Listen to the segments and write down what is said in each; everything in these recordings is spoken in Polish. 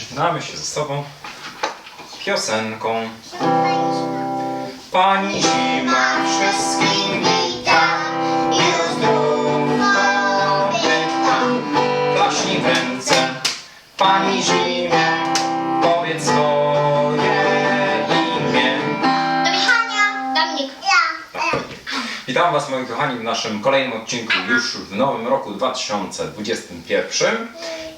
Żegnamy się ze sobą piosenką. Pani zima wszystkim wita i o zdrówko pyta. Klaśnij w ręce, pani zimie, Witam Was moi kochani w naszym kolejnym odcinku już w nowym roku 2021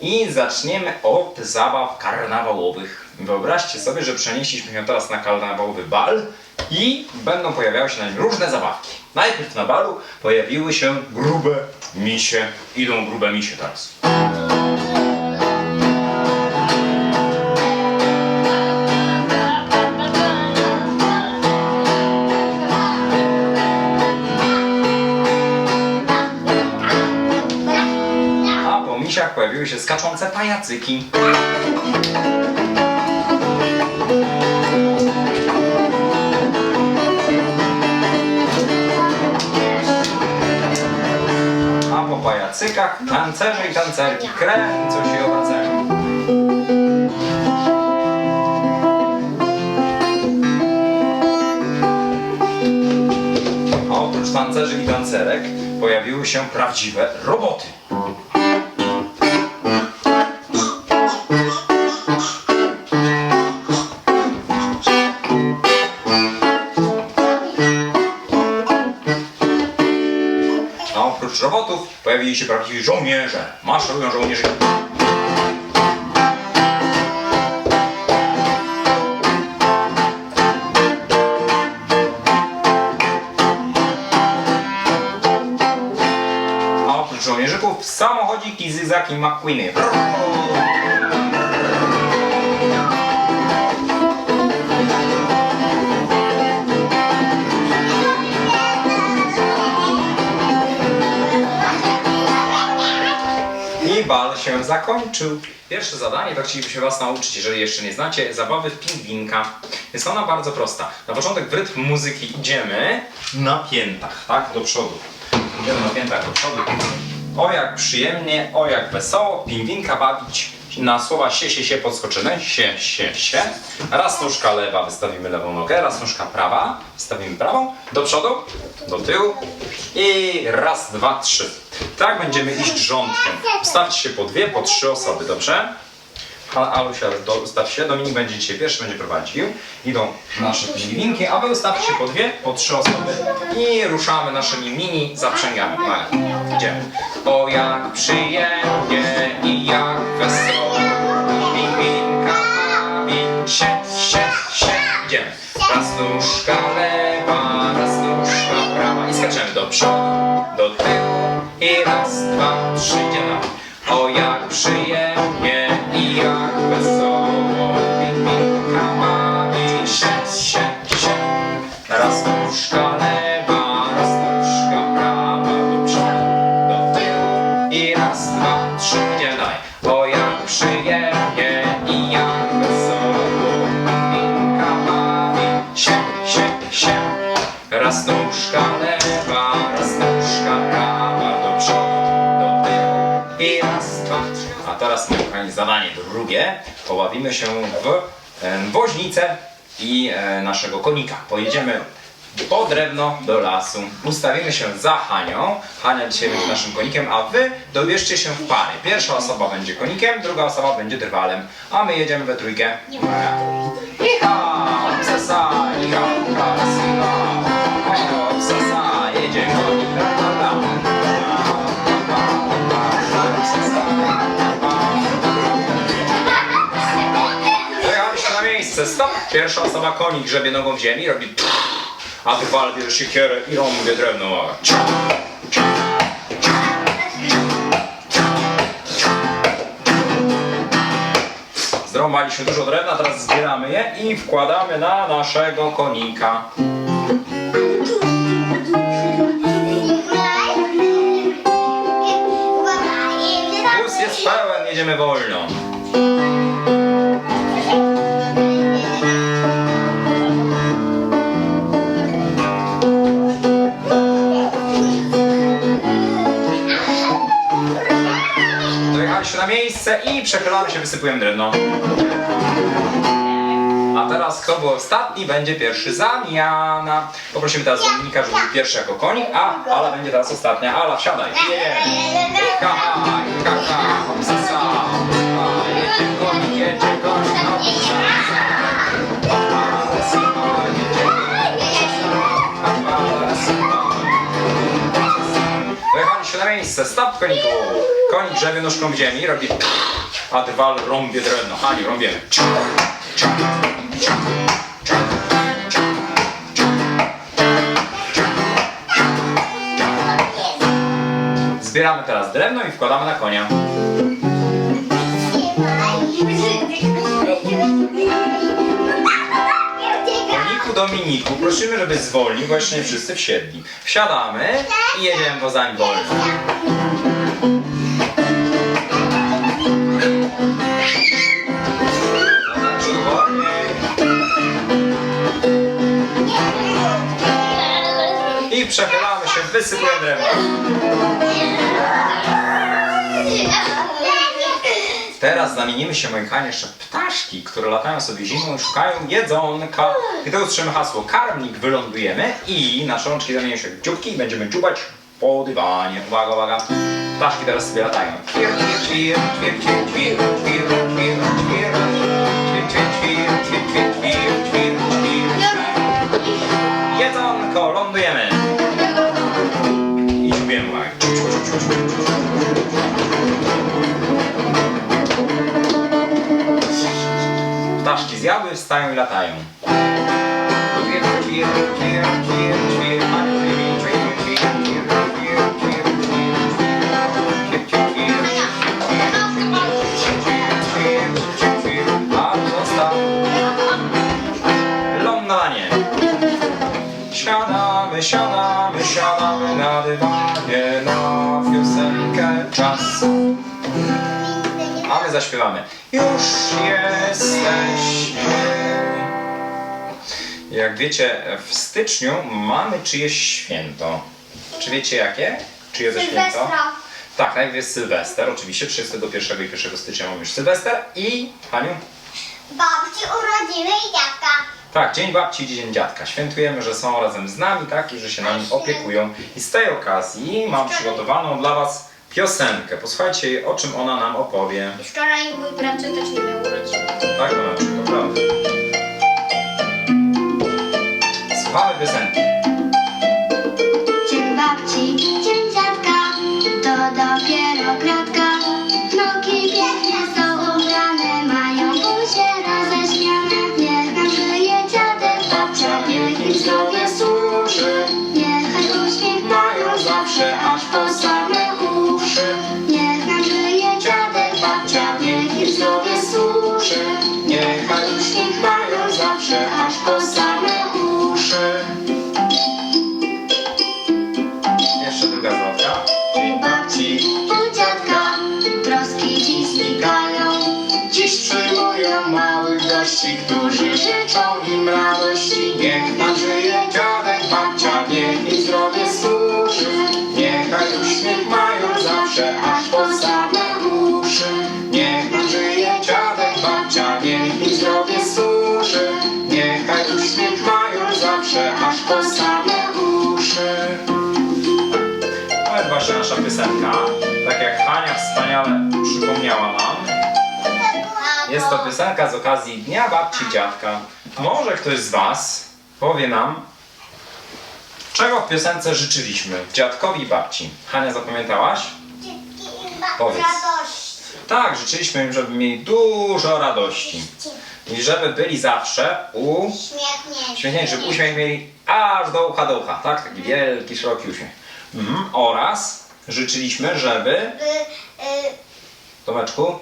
i zaczniemy od zabaw karnawałowych. Wyobraźcie sobie, że przenieśliśmy się teraz na karnawałowy bal i będą pojawiały się na nim różne zabawki. Najpierw na balu pojawiły się grube misie. Idą grube misie teraz. Pojawiły się skaczące pajacyki. A po pajacykach tancerze i tancerki kręcą się obracają. Oprócz tancerzy i tancerek pojawiły się prawdziwe roboty. Pojawili się prawdziwi żołnierze. Maszerują żołnierze. A oprócz żołnierzyków samochodziki Zyzaki McQueeny. Zakończył. Pierwsze zadanie to chcielibyśmy Was nauczyć, jeżeli jeszcze nie znacie, zabawy w pingwinka. Jest ona bardzo prosta. Na początek w rytm muzyki idziemy na piętach, tak? Do przodu. Idziemy na piętach do przodu. O jak przyjemnie, o jak wesoło, pingwinka bawić. Na słowa się, się, się podskoczymy. Sie, się, się. Raz nóżka lewa, wystawimy lewą nogę. Raz nóżka prawa, wstawimy prawą. Do przodu, do tyłu. I raz, dwa, trzy. Tak będziemy iść rządkiem. Ustawcie się po dwie, po trzy osoby, dobrze? Alusia, do, ustaw się. Dominik będzie dzisiaj pierwszy, będzie prowadził. Idą nasze pingwinki, a wy ustawcie się po dwie, po trzy osoby i ruszamy naszymi mini zaprzęgami. Idziemy. O jak przyjemnie i jak wesoło nóżka lewa, raz nóżka prawa i skaczemy do przodu, do tyłu i raz, dwa, trzy, idziemy. O jak przyjemnie zadanie drugie. Pobawimy się w woźnicę i e, naszego konika. Pojedziemy po drewno do lasu. Ustawimy się za Hanią. Hania dzisiaj będzie naszym konikiem, a wy dobierzcie się w pary. Pierwsza osoba będzie konikiem, druga osoba będzie drwalem, a my jedziemy we trójkę. Iha! Obsasa! Pierwsza osoba konik grzebie nogą w ziemi, robi a drwal bierze siekierę i rąbie drewno. Zrąbaliśmy dużo drewna, teraz zbieramy je i wkładamy na naszego konika. Wóz jest pełen, jedziemy wolno. I przechylamy się, wysypujemy drewno. A teraz kto był ostatni, będzie pierwszy zamiana. Poprosimy teraz Dominika, żeby był pierwszy jako konik, a Ala będzie teraz ostatnia. Ala, wsiadaj. A, Jedzie no, Sima. Wyjechaliśmy na miejsce, stop koniku. Konik grzebie nóżką w ziemi, robi a drwal rąbie drewno. Ani, rąbiemy. Zbieramy teraz drewno i wkładamy na konia. Koniku Dominiku, prosimy, żeby zwolnił, bo jeszcze nie wszyscy wsiedli. Wsiadamy i jedziemy poza nim wolno. Teraz zamienimy się, moi kochani, jeszcze ptaszki, które latają sobie zimą, szukają jedzonka. I to usłyszymy hasło karmnik, wylądujemy i nasze rączki zamienią się w dzióbki i będziemy dziubać po dywanie. Uwaga, uwaga. Ptaszki teraz sobie latają. Ćwir, ćwir, ćwir, ćwir, ćwir, ćwir, ćwir, ćwir. Ćwir, a został lądowanie. Siadamy, siadamy, siadamy na dywanie, na piosenkę czas. A my zaśpiewamy. Już jesteśmy. Jak wiecie, w styczniu mamy czyjeś święto. Czy wiecie jakie? Czyje to święto? Sylwestra. Tak, najpierw jest Sylwester, oczywiście 31 i 1 stycznia mamy już Sylwester i Haniu? Babci urodziny i dziadka. Tak, Dzień Babci i Dzień Dziadka. Świętujemy, że są razem z nami, tak, i że się nami opiekują. I z tej okazji mam przygotowaną dla Was piosenkę. Posłuchajcie jej, o czym ona nam opowie. I wczoraj mój brat też nie miał urodziny. Tak, Tomeczku, to prawda. Five percent. Zdrowie służy. Niechaj uśmiech mają zawsze, aż po same uszy. To jest właśnie nasza piosenka. Tak jak Hania wspaniale przypomniała nam. Jest to piosenka z okazji Dnia Babci i Dziadka. Może ktoś z Was powie nam, czego w piosence życzyliśmy dziadkowi i babci. Hania, zapamiętałaś? Powiedz. Radość. Tak, życzyliśmy im, żeby mieli dużo radości. I żeby byli zawsze u... Śmiechnięci, żeby uśmiech mieli aż do ucha do ucha, tak? Taki wielki, szeroki uśmiech. Mhm. Oraz życzyliśmy, żeby... By, y, Tomeczku,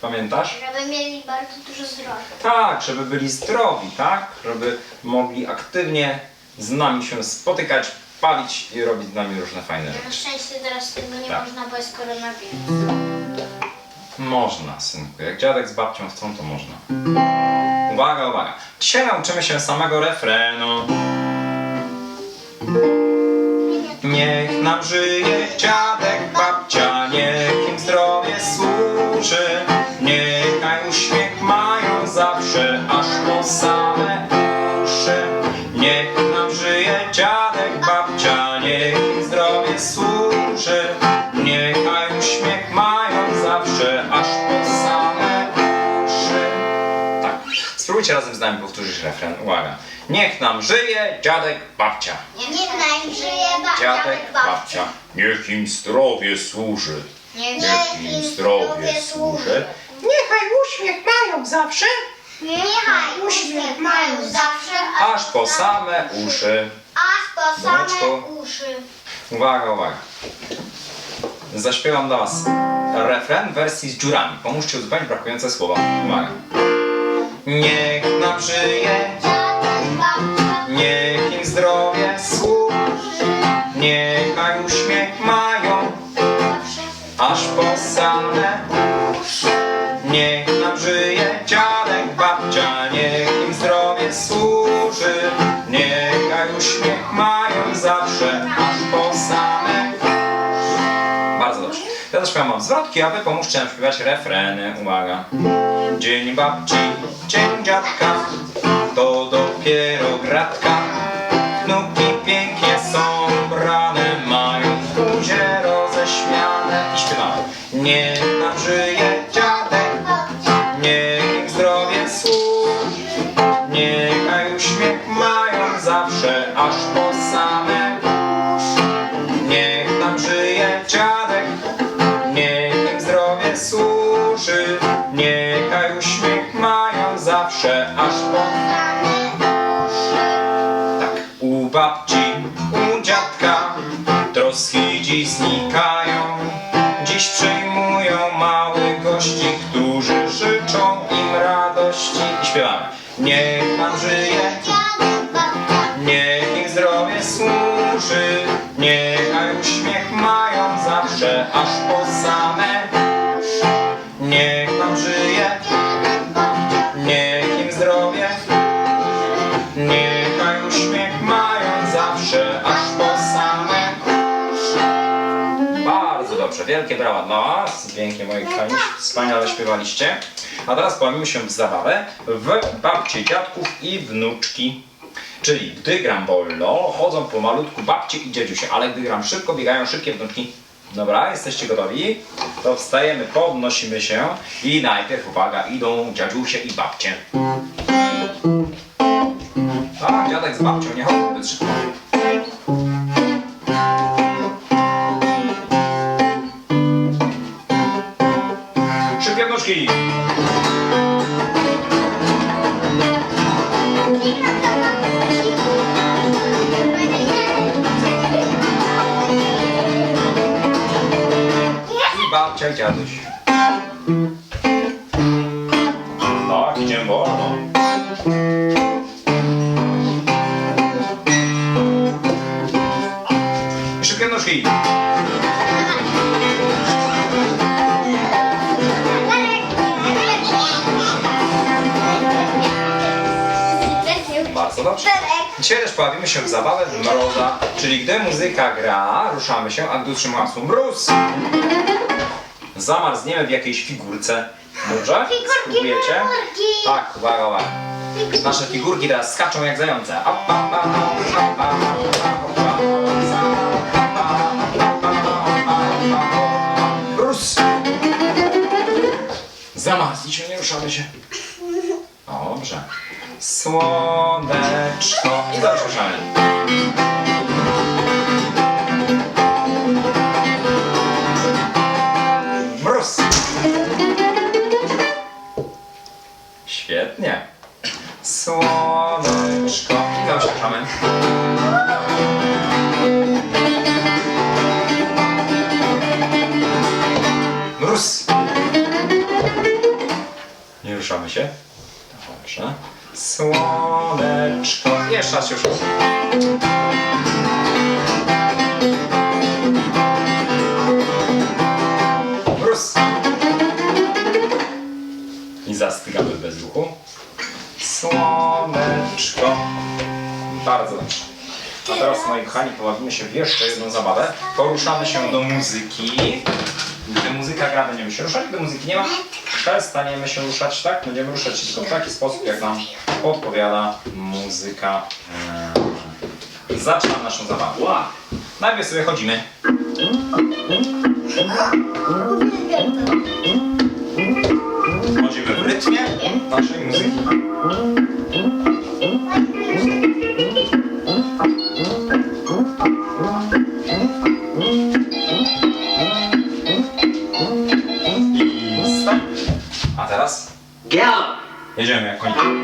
pamiętasz? żeby mieli bardzo dużo zdrowia. Tak, żeby byli zdrowi, tak? Żeby mogli aktywnie z nami się spotykać, bawić i robić z nami różne fajne Na rzeczy. szczęście teraz tego nie Tak. można, bo jest koronawirus można, synku. Jak dziadek z babcią chcą, to można. Uwaga, uwaga. Dzisiaj nauczymy się samego refrenu. Niech nam żyje dziadek, babcia, niech im zdrowie służy. Niechaj uśmiech mają zawsze, aż po same razem z nami powtórzyć refren. Uwaga. Niech nam żyje dziadek, babcia. Niech nam żyje ba- Dziadek, babcia. Niech im zdrowie służy. Niech im zdrowie służy. Niechaj uśmiech mają zawsze, Niechaj uśmiech mają zawsze, aż po same uszy. aż po same uszy. Uwaga, uwaga. Zaśpiewam dla Was refren w wersji z dziurami. Pomóżcie uzupełnić brakujące słowa. Uwaga. Niech nam babcia, niech im zdrowie służy. Niechaj Wam zwrotki, a wy pomóżcie nam śpiewać refreny. Uwaga. Dzień babci, dzień dziadka, to dopiero gratka. Znikają. Dziś przyjmują małych gości, dobrze, wielkie brawa dla was, pięknie moi kochani, wspaniale śpiewaliście. A teraz bawimy się w zabawę w babcie, dziadków i wnuczki. Czyli gdy gram wolno, chodzą pomalutku babcie i dziadziusie, ale gdy gram szybko, biegają szybkie wnuczki. Dobra, jesteście gotowi? To wstajemy, podnosimy się i najpierw, uwaga, idą dziadziusie i babcie. Tak, dziadek z babcią nie chodzą zbyt szybko. Короткий. Babcia i dziaduś. Dzisiaj też bawimy się w zabawę mroza, czyli gdy muzyka gra, ruszamy się, a gdy usłyszymy hasło mróz, zamarzniemy w jakiejś figurce. Dobrze? Figurki, Spróbujecie? figurki. Tak, uwaga, uwaga. Nasze figurki teraz skaczą jak zające. Up. Mróz! Zamarzliśmy, nie ruszamy się. Dobrze. Słoneczko. Ruszamy. Mróz. Świetnie. Słoneczko. I zaraz ruszamy. Mróz. Nie ruszamy się. Dobrze. Słoneczko. Jeszcze raz już. Mróz. I zastygamy bez ruchu. Słoneczko. Bardzo dobrze. A teraz, moi kochani, pobawimy się w jeszcze jedną zabawę. Poruszamy się do muzyki. Gdy muzyka gra, będziemy się ruszać, gdy muzyki nie ma, przestaniemy się ruszać, tak? Będziemy ruszać się tylko w taki sposób, jak nam podpowiada muzyka. Eee, Zaczynam naszą zabawę. Najpierw sobie chodzimy. Chodzimy w rytmie naszej muzyki. Gallop. jedziemy jak koń. O,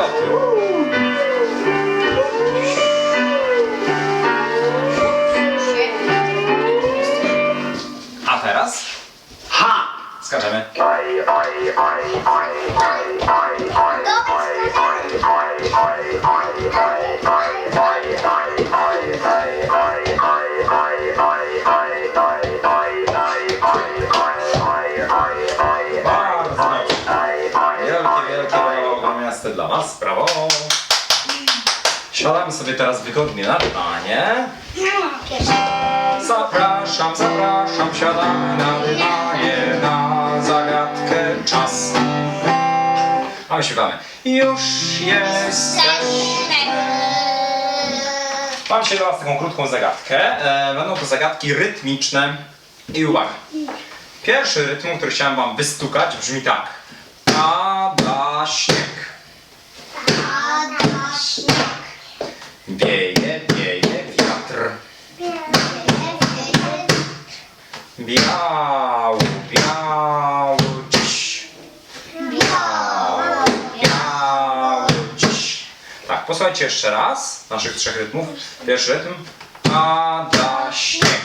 up to. Teraz wygodnie na dywanie. Zapraszam, zapraszam, siadamy na dywanie, na zagadkę czas. A my śpiewamy. Już jest. Mam się dla Was taką krótką zagadkę. E, będą to zagadki rytmiczne. I uwaga. Pierwszy rytm, który chciałem Wam wystukać, brzmi tak. Pada śnieg. Wieje, wieje wiatr. Dziś. Biało dziś. Tak, posłuchajcie jeszcze raz naszych trzech rytmów. Pierwszy rytm. Pada śnieg.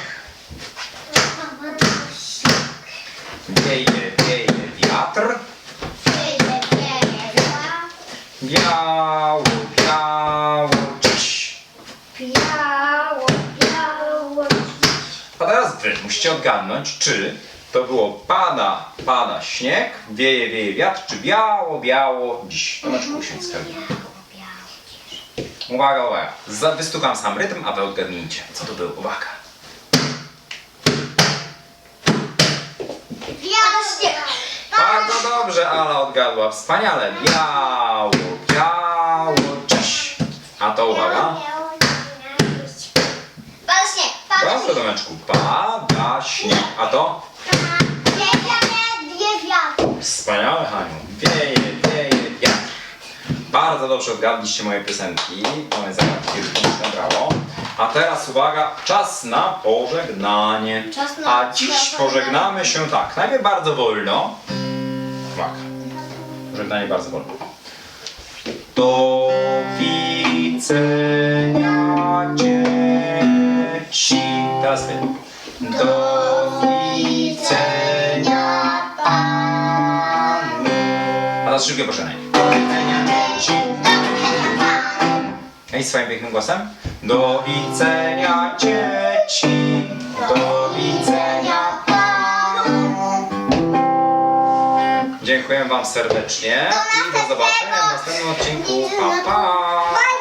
Wieje, wieje wiatr. Biało, biało dziś. A teraz wy musicie odgadnąć, czy to było pada, pada śnieg, wieje, wieje wiatr, czy biało, biało dziś. Tomeczku się skarbi. Uwaga, uwaga. Wystukam sam rytm, a wy odgadnijcie. Co to było? Uwaga. Bardzo dobrze, Ala odgadła. Wspaniale. Biało, biało dziś. A to uwaga. Dobrze, Tomeczku. Pada śnieg. A to? Wspaniale, Haniu. Wieje, wieje wiatr. Bardzo dobrze odgadliście moje piosenki. Mamy zagadki rytmiczne, brawo. A teraz uwaga, czas na pożegnanie. Czas na A dziś pożegnamy się tak. Najpierw bardzo wolno. Uwaga. Pożegnanie bardzo wolno. Do widzenia Teraz wy. Do widzenia panu. A teraz szybkie pożegnanie. Do widzenia dzieci. Ej, swoim pięknym głosem. Do widzenia dzieci. Do widzenia panu. Dziękuję Wam. Serdecznie i do zobaczenia w następnym odcinku. Pa, pa!